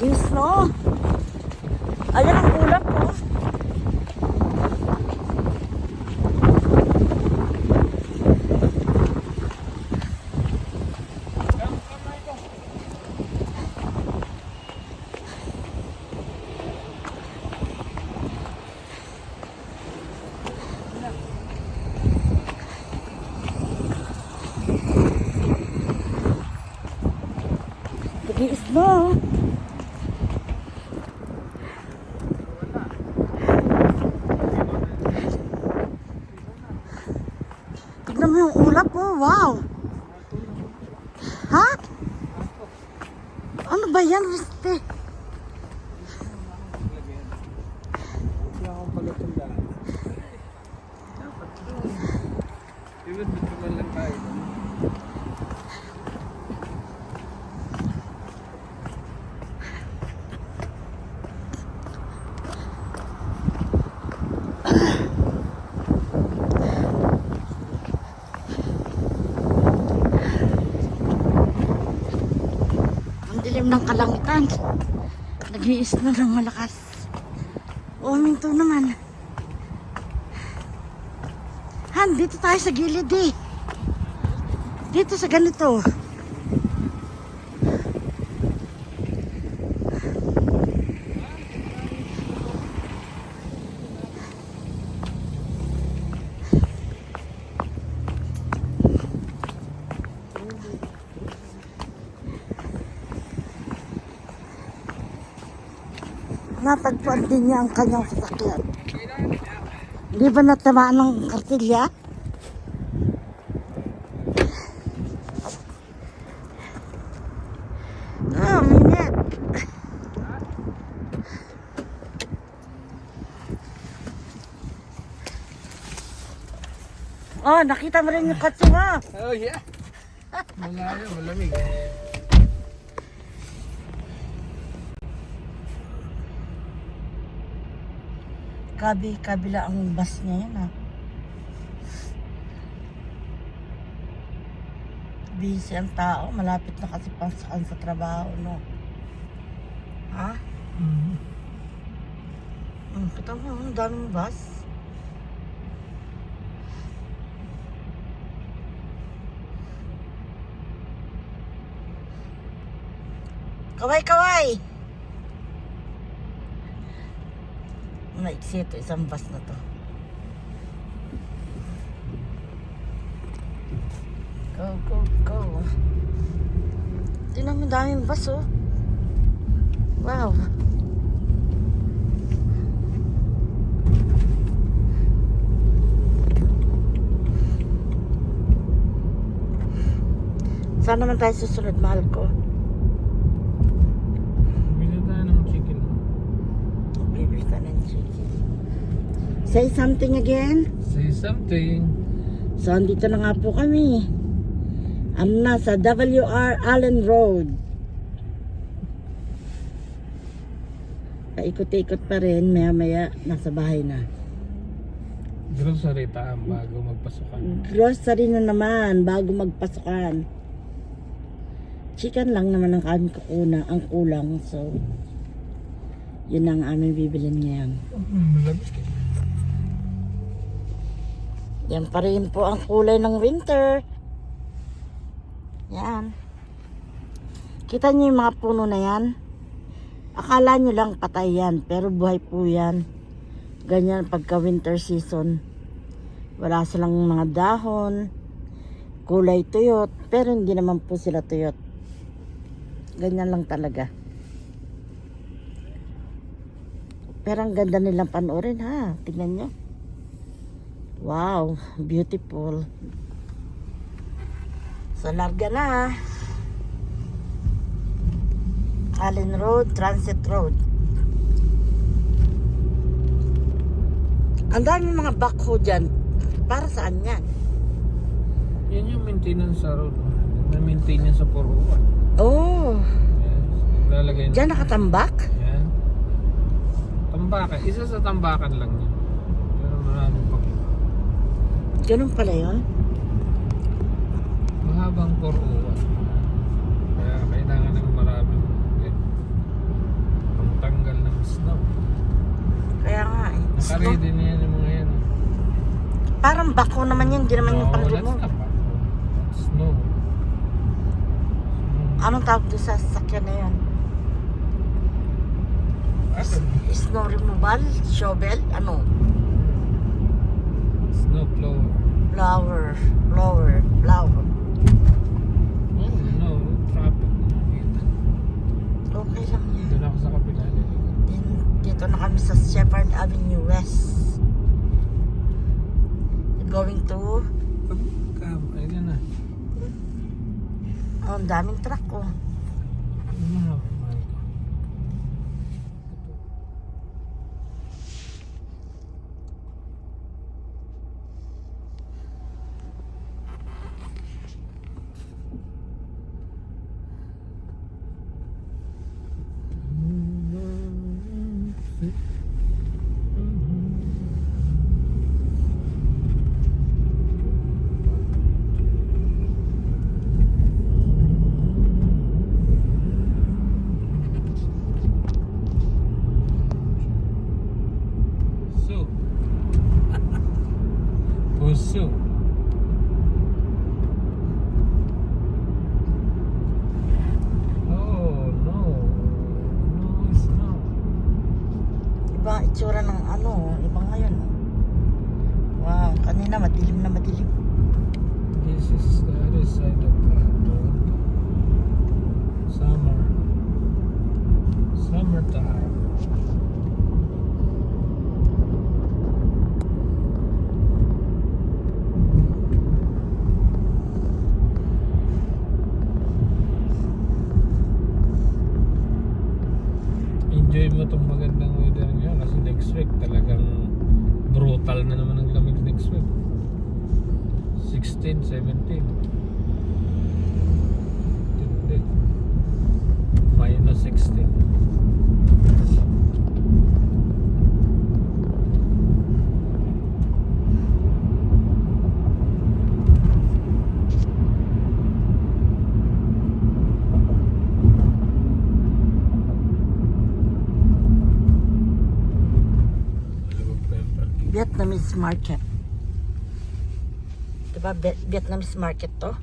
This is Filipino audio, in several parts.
Naging snow. Ayan ang ulap oh. po. Naging snow. Tignan mo yung ulap po. Wow. Ha? Ano ba yan, Riste? Wala akong pagkatandaan. Dapat doon. Di ba dito man lang tayo? Dilim ng kalangitan. Nag-iis na ng malakas. O, minto naman. Han, dito tayo sa gilid eh. Dito sa ganito. Natagpuan din niya ang kanyang sasakyan. Di ba natamaan ng kartilya? Ah, minit. Oh, nakita mo rin yung kotse mo. Oh yeah. Malayo, malamig. Kabi, kabila ang bus niya yan ah. Busy ang tao, malapit na kasi pasakan sa trabaho, no? Ha? Mm. Hmm, kita mo, ang daming bus. Kaway, kaway! Maiksi ito, isang bus na to. Go, go, go. Tingnan mo, daming bus, oh. Wow. Saan naman tayo susunod, mahal ko? Bili tayo ng chicken. Bibili ka ng chicken. Say something again. Say something. So, andito na nga po kami. Ano na, sa WR Allen Road. Paikot-ikot pa rin, maya-maya, nasa bahay na. Grocery tayo bago magpasukan. Grocery na naman, bago magpasukan. Chicken lang naman ang kami kukuna, ang kulang. So, yun ang aming bibilin ngayon. Malamig. Yan pa rin po ang kulay ng winter. Yan. Kita niyo yung mga puno na yan? Akala niyo lang patay yan, pero buhay po yan. Ganyan pagka winter season. Wala silang mga dahon, kulay tuyot, pero hindi naman po sila tuyot. Ganyan lang talaga. Pero ang ganda nilang panoorin ha. Tingnan nyo. Wow, beautiful. So, larga na. Allen Road, Transit Road. Ang dami mga backhoe dyan. Para saan yan? Yan yung maintenance sa road. May maintenance sa puruan. Oh, Yes. Lalagay na. dyan nakatambak? Yan. Tambakan. Isa sa tambakan lang yan. Ganun pala yun? Mahabang turuan. Kaya kailangan ng marami. Eh, ang tanggal ng snow. Kaya nga eh. Nakaredy na yan yung mga yan. Parang bako naman yan. Hindi naman no, yung pang remove. Snow. Anong tawag doon sa sasakyan na yan? Ah, snow removal? Shovel? Ano? Snow plow blower. Flower. Flower. Flower. Oh, no. Traffic. Nakita. Okay lang yan. Doon ako sa lilikod. Din- Dito na kami sa Shepherd Avenue West. Going to... Kam, ayun na. Oh, ang daming truck oh. Ano Vietnamese market. Diba Viet- Vietnamese market to?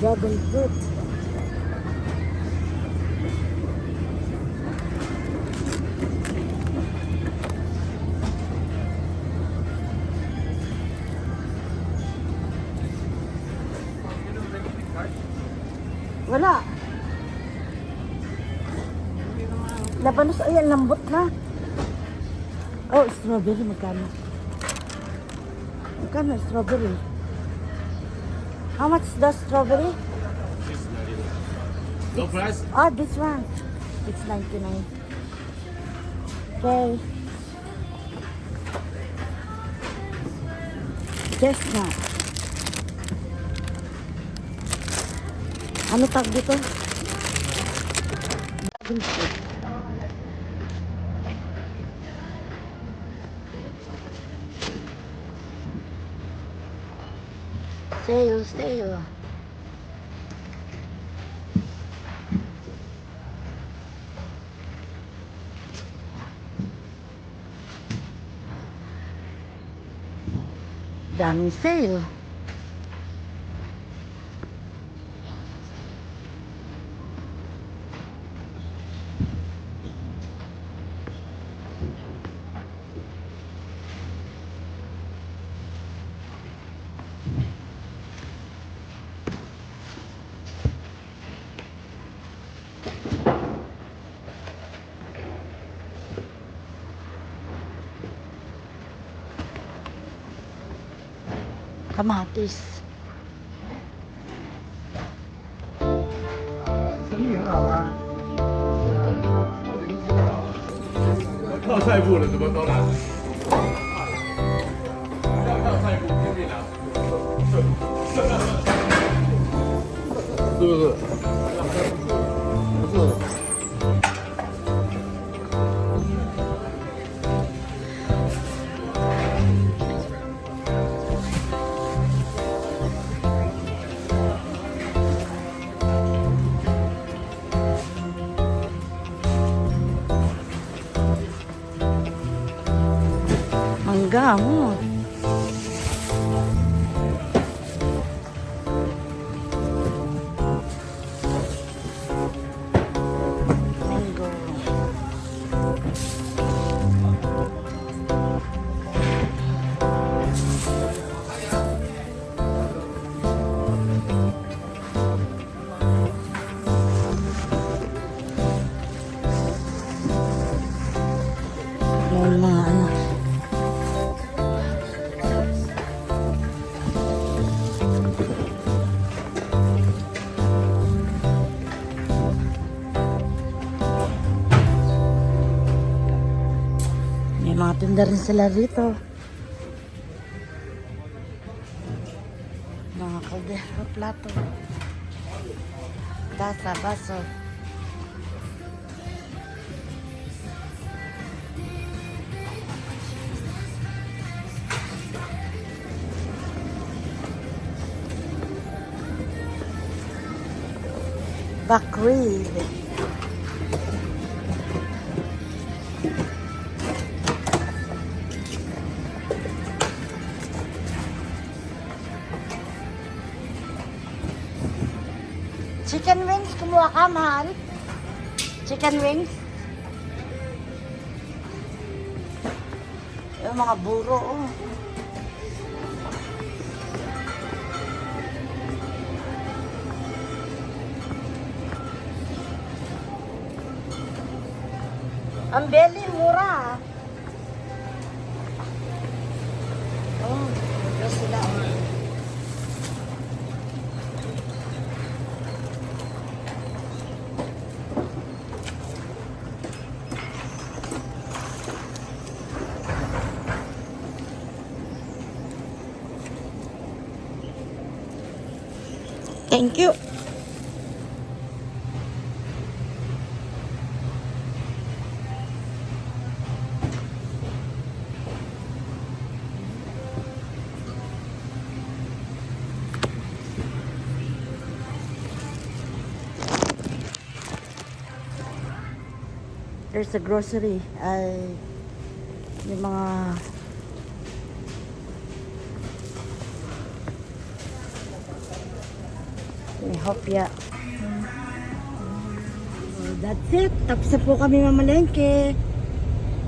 Dragon fruit. Wala. Labanos, ay, ang lambot na. Oh, strawberry, magkano? Magkano strawberry? How much the strawberry? No price? Oh, this one. It's 99. Okay. Chestnut. Ano tag dito? Dragon fruit. sei, eu sei, ó. Já não sei, ó. Kamatis. 跳菜谱了，怎么都来 Hanggang Tinda rin sila rito. Mga kaldero, plato. Tasa, baso. Back. Chicken wings. Yung mga buro, oh. Ang belly, mura. ah. Oh, mura sila. oh. Thank you. There's a grocery. Ay, yung mga hopya. So, that's it. Tapos na po kami mamalengke.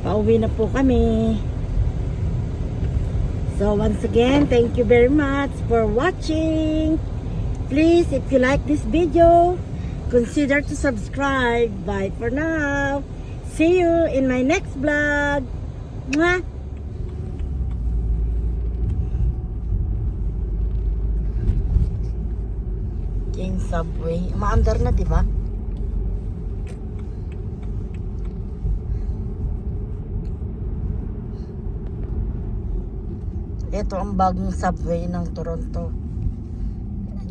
Pauwi na po kami. So once again, thank you very much for watching. Please, if you like this video, consider to subscribe. Bye for now. See you in my next vlog. Mwah! Subway. Maandar na, di ba? Ito ang bagong subway ng Toronto.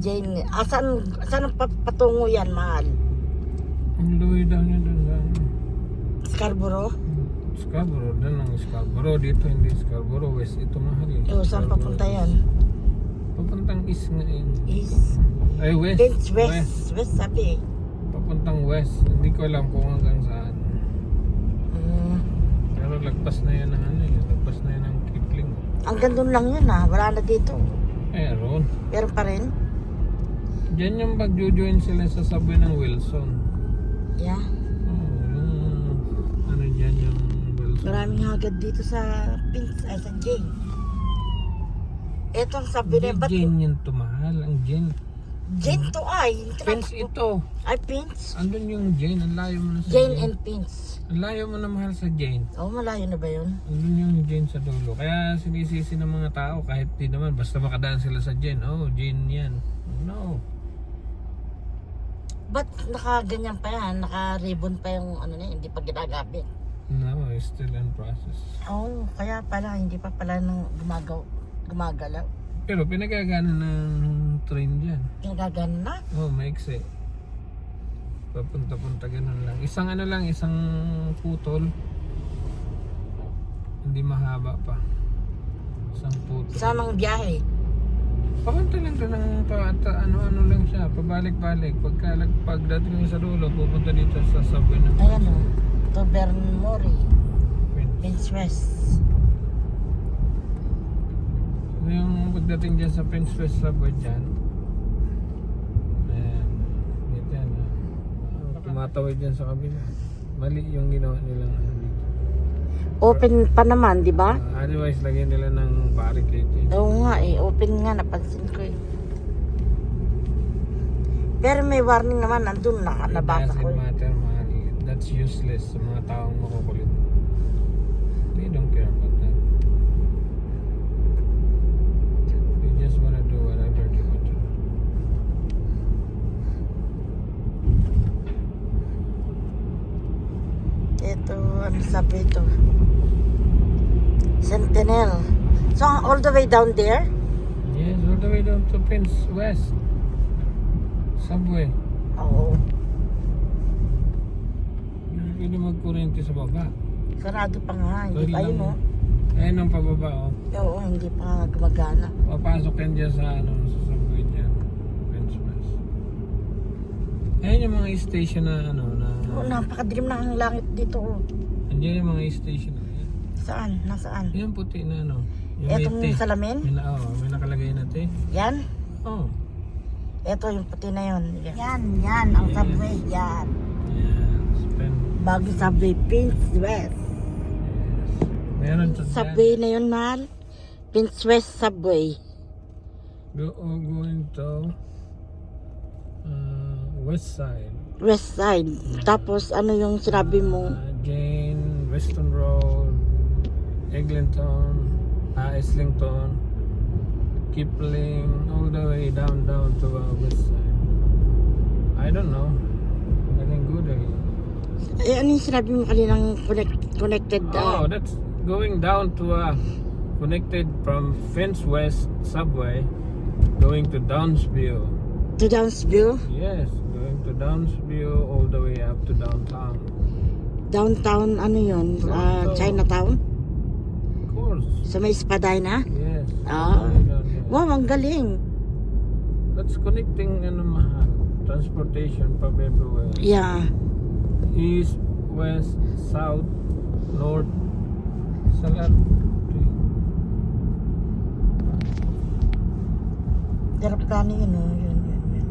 Jane, asan, asan ang pat- patungo yan, mahal? Ang luwi daw niya doon sa ano. Scarborough? Scarborough, doon ang Scarborough. Dito hindi Scarborough, West. Ito mahal eh. Eh, saan papunta yan? Papuntang East nga yun. East. Ay, West. West, West. West, sabi eh. Papuntang West. Hindi ko alam kung hanggang saan. Mm. Pero lagpas na yan ng ano eh. Lagpas na yan ng Kipling. Hanggang doon lang yun ah. Wala na dito. Meron. Meron pa rin? Diyan yung pag-join sila sa subway ng Wilson. Yeah. Yung ano dyan yung Wilson. Maraming hagad dito sa Pins, ay sa Jane. Ito ang sabi na, ba't Jane yung tumahal. Ang Jane. Jane to ay. Pins ito. Ay, Pins. Andun yung Jane. Ang layo mo na sa Jane and Pins. Ang layo mo na mahal sa Jane. Oh, malayo na ba yun? Andun yung Jane sa dulo. Kaya sinisisi ng mga tao kahit di naman. Basta makadaan sila sa Jane. Oh, Jane yan. No. Ba't nakaganyan pa yan? Naka-ribbon pa yung ano na, hindi pa ginagamit. No, it's still in process. Oh, kaya pala, hindi pa pala nang gumagaw, gumagalaw. Pero pinagagana ng train dyan. Ginagagano na. Oh, maiksi. Papunta-punta ganun lang. Isang ano lang, isang putol. Hindi mahaba pa. Isang putol. Samang biyahe. Papunta lang doon ng ano-ano lang siya, pabalik-balik. Pagka pagdating mo sa dulo, pupunta dito sa subway ng Ayan o. To Bernmore. Queens. Pins West. Yung pagdating dyan sa Prince West Subway dyan, ayan, dito yan, ah, tumatawid dyan sa kabila. Mali yung ginawa nilang ano dito. Open pa naman, di ba? Ah, otherwise, lagyan nila ng barricade dito. Oo nga eh, open nga, napansin ko eh. Pero may warning naman, nandun na, It nabasa doesn't ko eh. matter, mahal. That's useless sa mga taong makukulit. They don't care about that. They just wanna do whatever they want to do. Ito, ano sabi ito? Sentinel. So, all the way down there? Yes, all the way down to Prince West. Subway. Oo. Hindi pwede magkurente sa baba. Sarado pa nga. Hindi Sorry pa yun, oh. Ayun ang pababa, oh. Oo, hindi pa gumagana. Papasok yan dyan sa, ano, sa subway dyan. Prince West. Ayun yung mga station na, ano, na... Oo, napakadilim na ang langit dito. oh. Andiyan yung mga station na yan. Saan? Nasaan? Yung puti na, ano. Yung Etong may salamin? May, na, oh, may nakalagay na te. Yan? Oh. Ito yung puti na yun. Yan, yan, ang Yes. subway. Yan. Yan. Spend. Bago subway, Prince West. Yes. Meron sa Subway na yun, mahal. Prince West Subway. Go, oh, going to uh, west side. West side. Tapos ano yung sinabi mo? Uh, Jane, Weston Road, Eglinton, uh, Islington, Kipling, all the way down down to uh, west side. I don't know. Galing good eh. Eh, ano yung sinabi mo kaninang connect, connected? Oh, ah, that's going down to uh, connected from Fence West subway going to Downsview. to Downsview? Yes, going to Downsview all the way up to downtown. Downtown, ano yun? Downtown. Chinatown? Of course. Sa may Espadina? Yes. Ah. there. Wow, ang galing. That's connecting ano mahal. Transportation from everywhere. Yeah. East, west, south, north. Sa lahat. Aeroplano yun, oh. Yun, yun, yun.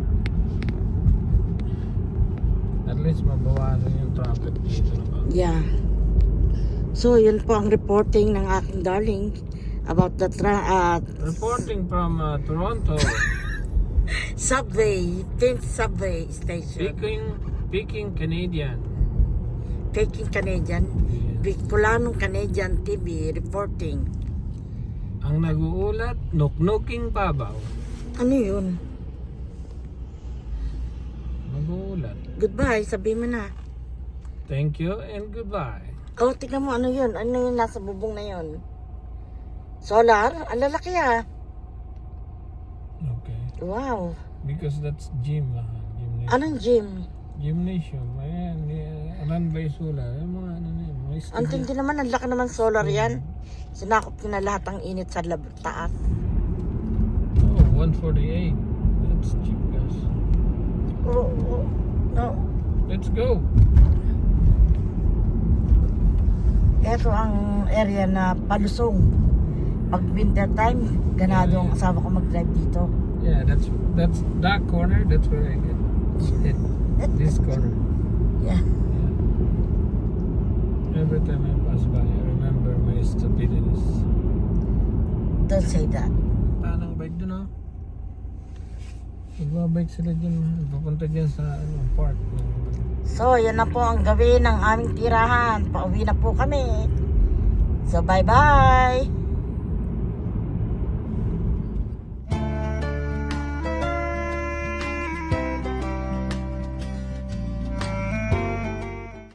At least mabawasan yung traffic dito naman. Yeah. So, yun po ang reporting ng aking darling about the tra- ah, Reporting from uh, Toronto. subway, Prince Subway Station. Speaking, speaking Canadian. Taking Canadian. Yes. Bicolanong Canadian TV reporting. Ang nag-uulat, nuknuking babaw. Ano yun? Nag-uulat. Goodbye, sabi mo na. Thank you and goodbye. Oh, tingnan mo, ano yun? Ano yung nasa bubong na yun? Solar? Ang lalaki ah. Okay. Wow. Because that's gym lah. Gymnasium. Anong gym? Gymnasium. Ayan. eh, Run by solar. Yung mga ano na yun. Mga Ang studio. tindi naman, ang laki naman solar yan. Sinakop niya na lahat ang init sa lab taas. Oh, 148. That's cheap gas. Oo, oo. No. Let's go. Ito ang area na palusong. Pag winter time, ganado ang asawa ko mag-drive dito. Yeah, that's that's that corner. That's where I get hit. This corner. Yeah. Yeah. Every time I pass by, I remember my stupidness. Don't say that. Tanang bike dun oh. Magbabike sila dyan. Papunta dyan sa ano, park. So, yan na po ang gawin ng aming tirahan. Pauwi na po kami. So, bye-bye.